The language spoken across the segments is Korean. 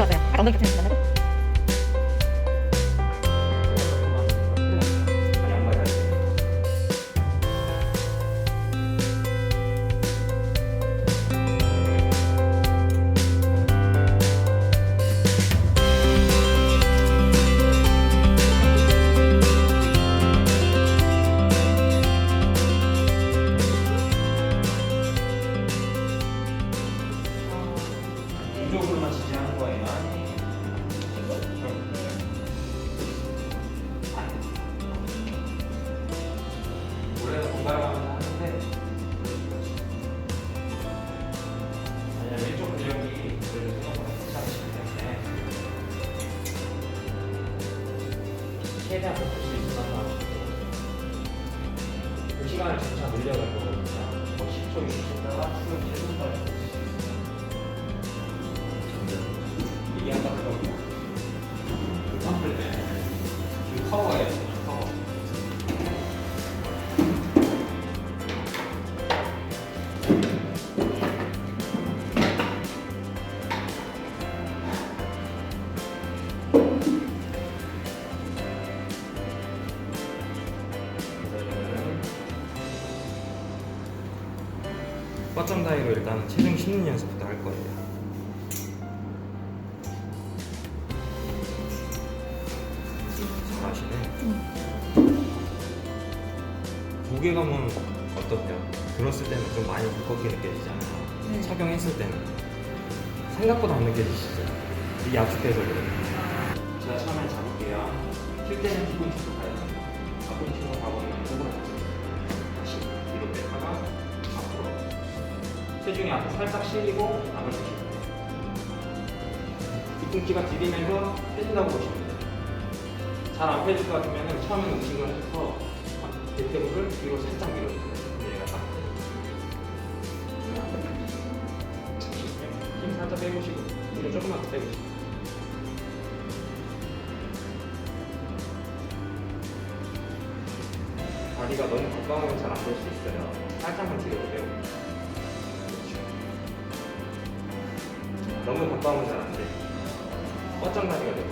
아, 엉덩이 같은 거만 최대한 볼수 있어서 그 시간을 점차 늘려갈 거거든요 뭐 10초, 20초다가? 지금 1분까 4점 다이로 일단은 체중 씹는 연습부터 할 거예요. 잘하시네. 무게감은 어떠세요? 들었을 때는 좀 많이 무겁게 느껴지잖아요. 네. 착용했을 때는 생각보다 안 느껴지시죠? 이 압축돼서 그래요. 제가 처음에 잡을게요. 칠 때는 기본 치고 가야죠. 가끔 치고 가보면 속으로 가죠. 체중이 앞에 살짝 실리고 앞을 보시면 돼요. 뒤꿈치가 디디면서 빼진다고 보시면 돼요. 잘 안 펴질 것 같으면 처음에 음식을 해서 대퇴부를 뒤로 살짝 밀어주세요. 얘가 딱. 힘 살짝 빼보시고 뒤로 조금만 더 빼보시고. 다리가 너무 가까우면 잘 안 볼 수 있어요. 살짝만 뒤로 빼고. 너무 가까우면 잘안 돼. 뻗장 다리가 되고.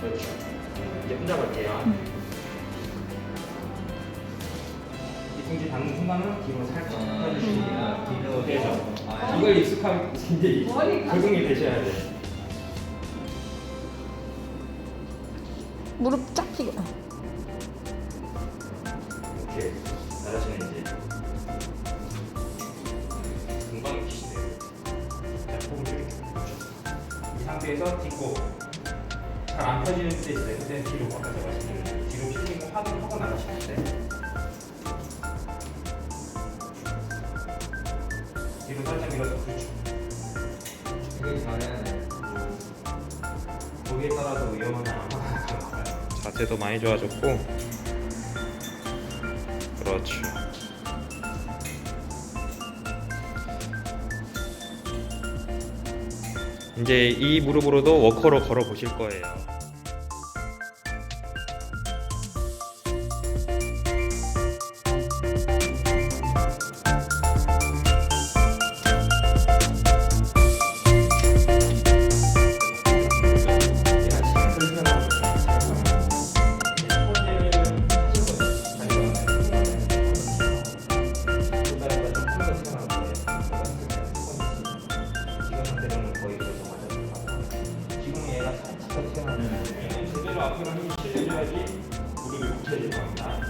그렇죠. 이제 혼자 갈게요. 뒤꿈치 닿는 순간은 뒤로 살짝 펴주시고 뒤로 빼죠. 이걸 익숙하게 이제 적응이 되셔야 돼. 무릎 쫙 펴고. 상태에서 딛고 잘 안 펴지는 데 있어요. 그때 뒤로 바꿔서 가시면. 뒤로 펴지고 하고 하고 나가시면 돼. 뒤로 살짝 밀어서 그렇죠. 되게 잘해야 돼. 거기에 따라서 위험하지 않아. 자세도 많이 좋아졌고. 그렇죠. 이제 이 무릎으로도 워커로 걸어 보실 거예요. 얘는 제대로 앞으로 힘이 실려줘야지 무릎이 굳혀질 겁니다.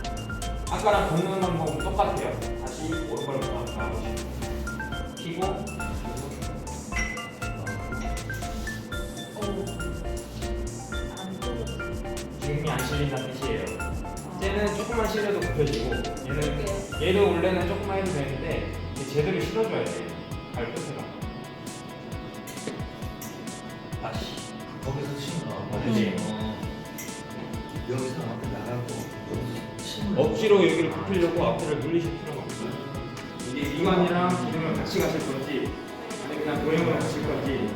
아까랑 걷는 방법은 똑같아요. 다시 오른발부터 나와보시고 피고 지금 힘이 안 실린다는 뜻이에요. 쟤는 조금만 실려도 굽혀지고 얘는 얘를 원래는 조금만 해도 되는데 제대로 실어줘야 돼. 발끝에가. 다시. 거기서 거. 그치. 어. 여기서 앞에 나가고 억지로 여기를 굽히려고 앞에를 눌리실 필요는 없어요. 이게 미관이랑 기둥을 같이 가실 건지 아니 그냥 도형으로 가실 건지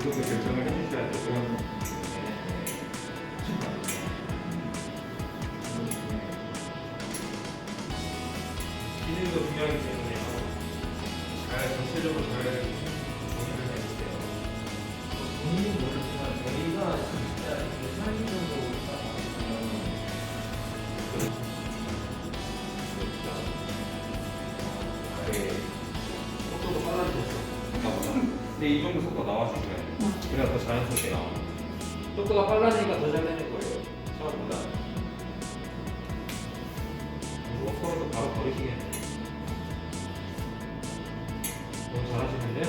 이것도 결정을 해주셔야 되고요. 이 정도 속도 나와주고요. 그래야 더 자연스럽게 나와요. 속도가 빨라지니까 더 잘 되는 거예요. 처음보다. 워커도 바로 버리시겠네. 너무 잘하시는데?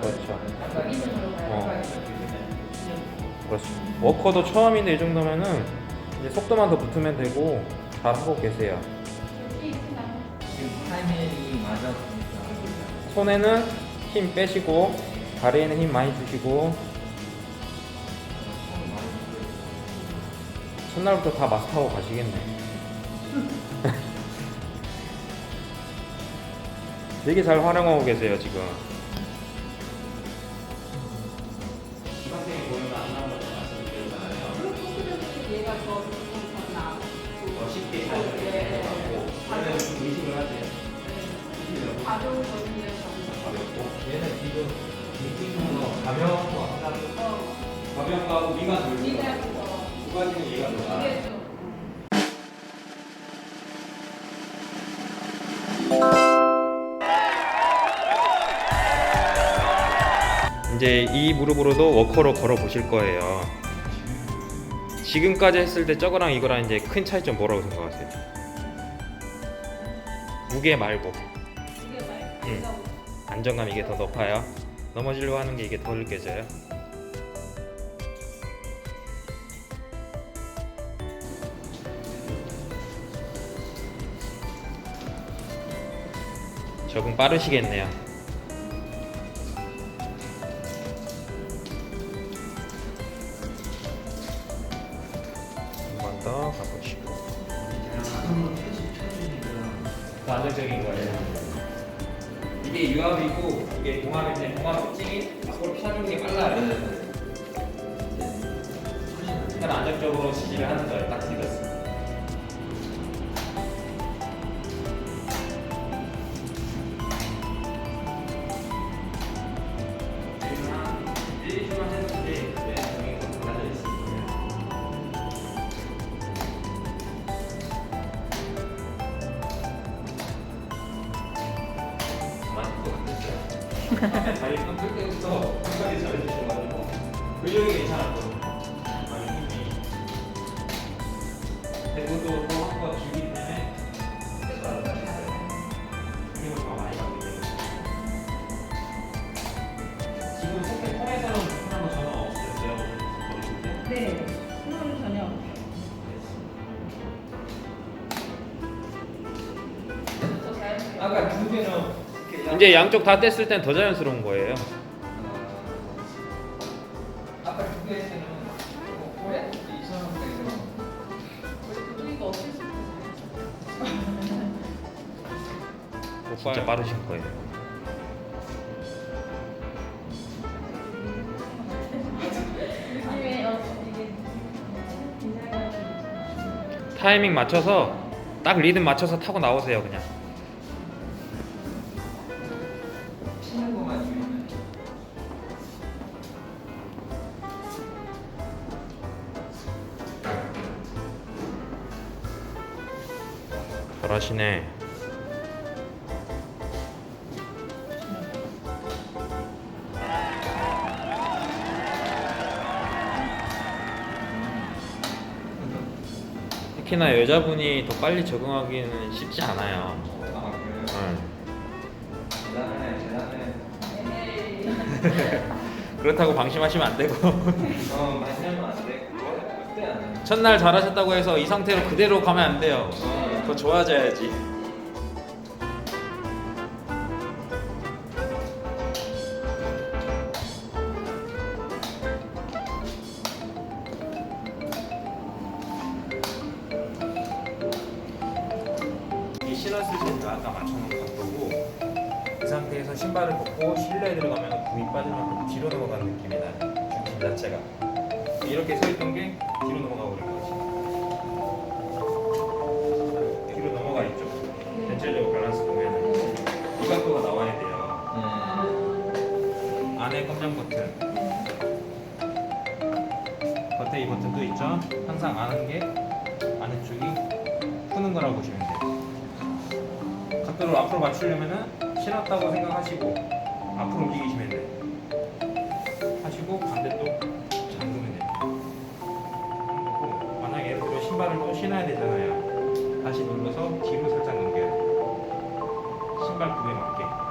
그렇죠. 어. 그렇죠. 워커도 처음인데 이 정도면은 이제 속도만 더 붙으면 되고 잘 하고 계세요. 손에는 힘 빼시고 다리에는 힘 많이 주시고 첫날부터 다 마스터하고 가시겠네. 되게 잘 활용하고 계세요 지금. 가벼운 거 같다고. 어, 가벼운 거하고 미가 돌고 두 가지는 얘가 돌아. 이제 이 무릎으로도 워커로 걸어 보실 거예요. 지금까지 했을 때 저거랑 이거랑 이제 큰 차이점 뭐라고 생각하세요? 무게 말고 이게 말. 응. 안정감 이게 더 높아요. 넘어지려고 하는 게 이게 덜 느껴져요. 적응 빠르시겠네요. 한 번 더 가보시고. 안정적인 거예요. 이게 유압이고 이게 공압인데 공압 특징이 앞으로 펴주는 게 빨라요. 약간 안정적으로 지지를 하는 거예요. 딱 다리 끊을 때부터 끝까지 잘해주셔가지고 근력이 괜찮았거든요. 많이 힘이. 그것도 또 한번 주기 때문에. 힘을 더 많이 받기 때문에. 지금 속해 통해서는 불편한 거 전혀 없으셨어요? 네. 이제 양쪽 다 뗐을 땐 더 자연스러운 거예요. 아까 두 개는 우리가 없어요. 진짜 빠르신 거예요. 어 이게 타이밍 맞춰서 딱 리듬 맞춰서 타고 나오세요 그냥. 잘하시네. 특히나 여자분이 더 빨리 적응하기는 쉽지 않아요. 아 그래요? 응. 대단해 대단해 에이. 그렇다고 방심하시면 안 되고 어 많이 하면 안 돼 그거 그때 안 해. 첫날 잘하셨다고 해서 이 상태로 그대로 가면 안 돼요. 더 좋아져야지. 이 신었을 때 아까 맞춰놓은 각도고 이 상태에서 신발을 벗고 실내에 들어가면 굽이 빠지면 뒤로 넘어가는 느낌이 나요. 중심 자체가 이렇게 서 있던 게 뒤로 넘어가고 안에 검정 버튼, 겉에 이 버튼도 있죠. 항상 아는 게 안에 쪽이 푸는 거라고 보시면 돼요. 각도를 앞으로 맞추려면은 신었다고 생각하시고 앞으로 움직이시면 돼. 하시고 반대쪽 잠그면 돼. 그리고 만약에 예를 들어 신발을 또 신어야 되잖아요. 다시 눌러서 뒤로 살짝 넘겨요. 신발 굽에 맞게.